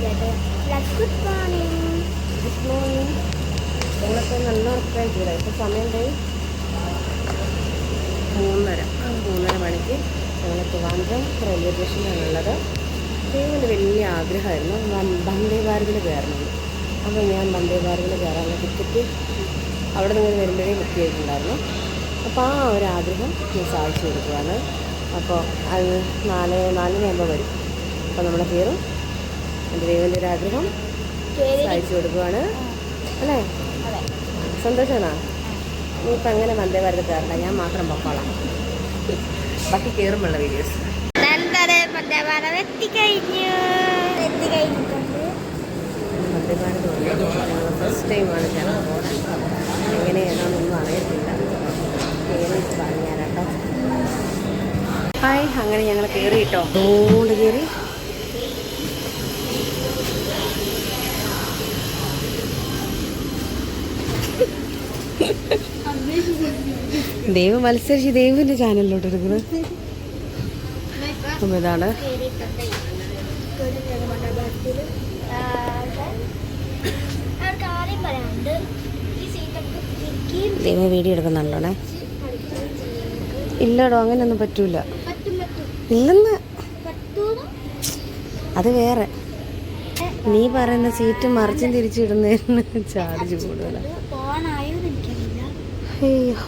ചോദിക്കട്ടെ good morning good morning ഞങ്ങളൊക്കെ നല്ല ഉറപ്പായി ചെയ്ത ഇപ്പോൾ സമയം പോയി മൂന്നര. മൂന്നര മണിക്ക് ഞങ്ങൾ ട്രിവാൻഡ്രം റെയിൽവേ സ്റ്റേഷനിലാണുള്ളത് ദൈവന്റെ വലിയ ആഗ്രഹമായിരുന്നു. വന്ദേ ഭാരതിൽ കയറണം. അപ്പോൾ ഞാൻ വന്ദേ ഭാരതിൽ കയറാനുള്ള ടിക്കറ്റ് അവിടെ നിന്ന് വരുമ്പോഴേ ബുക്ക് ചെയ്തിട്ടുണ്ടായിരുന്നു. അപ്പോൾ ആ ഒരു ആഗ്രഹം ഞാൻ സാധിച്ചു കൊടുക്കുകയാണ്. അപ്പോൾ അത് നാല് നാലിനാകുമ്പോൾ വരും. അപ്പോൾ നമ്മൾ കയറും. എന്റെ ദൈവന്റെ ഒരു ആഗ്രഹം സഹായിച്ചു കൊടുക്കുവാണ്. അല്ലേ? അതെ. സന്തോഷമാണോ നീ ഇപ്പം അങ്ങനെ വന്ദേ ഭാരത് കയറണ്ട. ഞാൻ മാത്രം പൊക്കോളാം. ബാക്കി കയറുമ്പോൾ വീഡിയോസ് എത്തിക്കഴിഞ്ഞു. എത്തിക്കഴിഞ്ഞിട്ടുണ്ട്. വന്ദേ ഭാരത് ഫസ്റ്റ് ടൈമാണ് ഞാൻ പോകുന്നത് എങ്ങനെ ഏതാണെന്നൊന്നും അറിയത്തില്ല. കയറി പറഞ്ഞുതരാട്ടോ ഹായ് അങ്ങനെ ഞങ്ങൾ കയറി കേട്ടോ. അതുകൊണ്ട് കയറി ദൈവം മത്സരിച്ച് ദൈവന്റെ ചാനലിലോട്ട് എടുക്കുന്നത്. അപ്പം ഇതാണ്. ദൈവം വീഡിയോ എടുക്കുന്നുണ്ടോണേ നല്ലോണേ. ഇല്ലടോ അങ്ങനെയൊന്നും പറ്റൂല. പറ്റും പറ്റും ഇല്ലെന്ന്. അത് വേറെ. നീ പറയുന്ന സീറ്റ് മറിച്ചും തിരിച്ചിടുന്നതിന് ചാർജ് കൂടുതലാണ് അയ്യോ.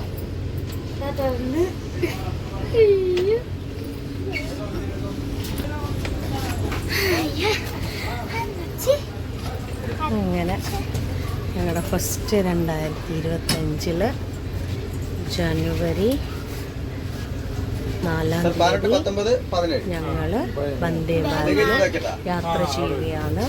അങ്ങനെ ഞങ്ങളുടെ ഫസ്റ്റ് രണ്ടായിരത്തി ഇരുപത്തഞ്ചിൽ ജനുവരി നാലാം തീയതി ഞങ്ങൾ വന്ദേ ഭാരത് യാത്ര ചെയ്യുകയാണ്.